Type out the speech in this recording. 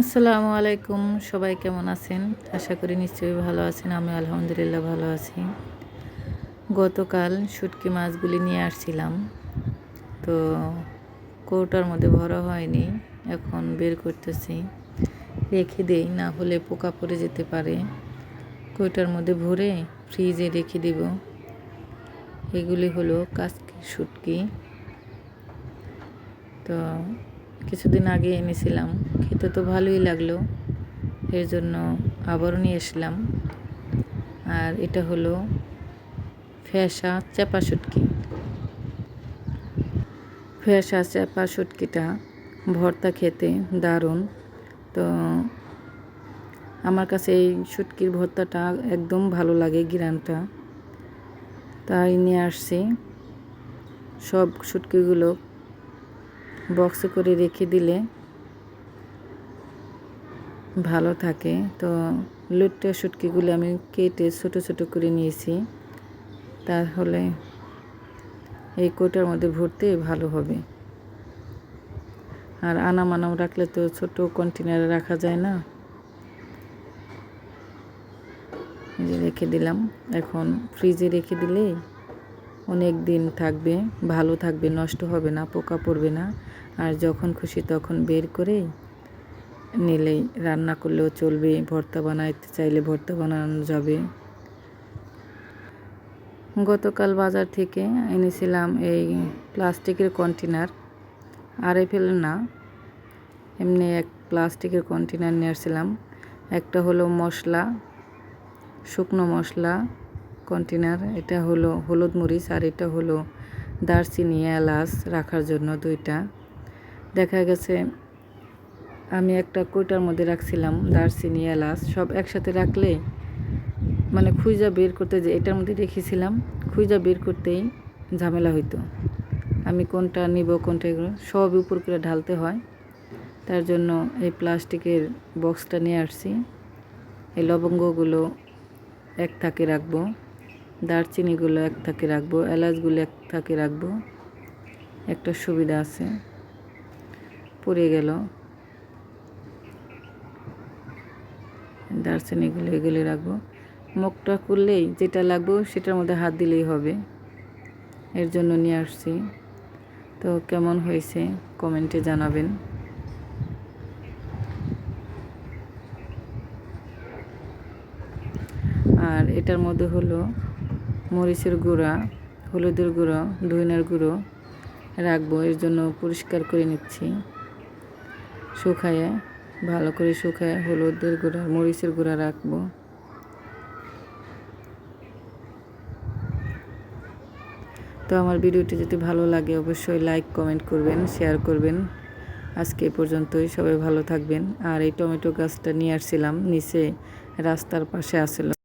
আসসালামু আলাইকুম, সবাই কেমন আছেন? আশা করি নিশ্চয়ই ভালো আছেন, আমি আলহামদুলিল্লাহ ভালো আছি। গতকাল শুটকি মাছগুলি নিয়ে আসছিলাম। তো কৌটার মধ্যে ভরা হয়নি, এখন বের করতেছি। রেখে দেই, না হলে পোকা পড়ে যেতে পারে। কৌটার মধ্যে ভরে ফ্রিজে রেখে দেব। এগুলি হলো কাসকি শুটকি। তো কিছুদিন আগে এনেছিলাম, খেতে তো ভালোই লাগল, এর জন্য আবারও নিয়ে এসলাম আর এটা হলো ফ্যাসা চাপা শুটকি। ফ্যাসা চাপা শুটকিটা ভর্তা খেতে দারুণ। তো আমার কাছে এই শুটকির ভর্তাটা একদম ভালো লাগে গিরানটা তাই নিয়ে আসছি। সব শুটকিগুলো বক্সে করে রেখে দিলে ভালো থাকে। তো লুটটা শুটকিগুলো আমি কেটে ছোট ছোট করে নিয়েছি। তাহলে এই কোটার মধ্যে ভরতে ভালো হবে। আর আনাম আনাম রাখলে তো ছোট কন্টেনারে রাখা যায় না। রেখে দিলাম। এখন ফ্রিজে রেখে দিলেই অনেক দিন থাকবে, ভালো থাকবে, নষ্ট হবে না, পোকা পড়বে না। আর যখন খুশি তখন বের করে নিলেই, রান্না করলেও চলবে, ভর্তা বানাইতে চাইলে ভর্তা বানানো যাবে। গতকাল বাজার থেকে এনেছিলাম এই প্লাস্টিকের কন্টেনার আর ফেল না, এমনি এক প্লাস্টিকের কন্টেনার নিয়ে আসছিলাম। একটা হলো মশলা, শুকনো মশলা কন্টেনার, এটা হলো হলুদ মরিচ আর এটা হলো দারচিনি, এলাচ রাখার জন্য দুইটা। দেখা গেছে আমি একটা কইটার মধ্যে রাখছিলাম, দারচিনি, এলাচ, সব একসাথে রাখলে মানে খুঁজা বের করতে যে এটার মধ্যে রেখেছিলাম, খুঁজা বের করতেই ঝামেলা হইতো। আমি কোনটা নিব, কোনটা এগুলো সব উপর করে ঢালতে হয়। তার জন্য এই প্লাস্টিকের বক্সটা নিয়ে আসছি। এই লবঙ্গগুলো এক থাকে রাখব। দারচিনিগুলো এক থাকে রাখব, এলাচগুলো এক থাকে রাখব। একটা সুবিধা আছে। পড়ে গেল। দারচিনিগুলো এগুলি রাখব। মুখটা করলেই যেটা লাগবো সেটার মধ্যে হাত দিলেই হবে। এর জন্য নিয়ে আসছি। তো কেমন হয়েছে কমেন্টে জানাবেন। আর এটার মধ্যে হলো মরিচের গুঁড়া, হলুদের গুঁড়ো, ধইনার গুঁড়ো রাখব। এর জন্য পরিষ্কার করে নিচ্ছি। শুকায়ে, ভালো করে শুকায় হলুদের গুঁড়া, মরিচের গুঁড়া রাখব। তো আমার ভিডিওটি যদি ভালো লাগে, অবশ্যই লাইক, কমেন্ট করবেন, শেয়ার করবেন। আজকে পর্যন্তই, সবাই ভালো থাকবেন। আর এই টমেটো গাছটা নিয়ে আসছিলাম, নিচে রাস্তার পাশে আসছিল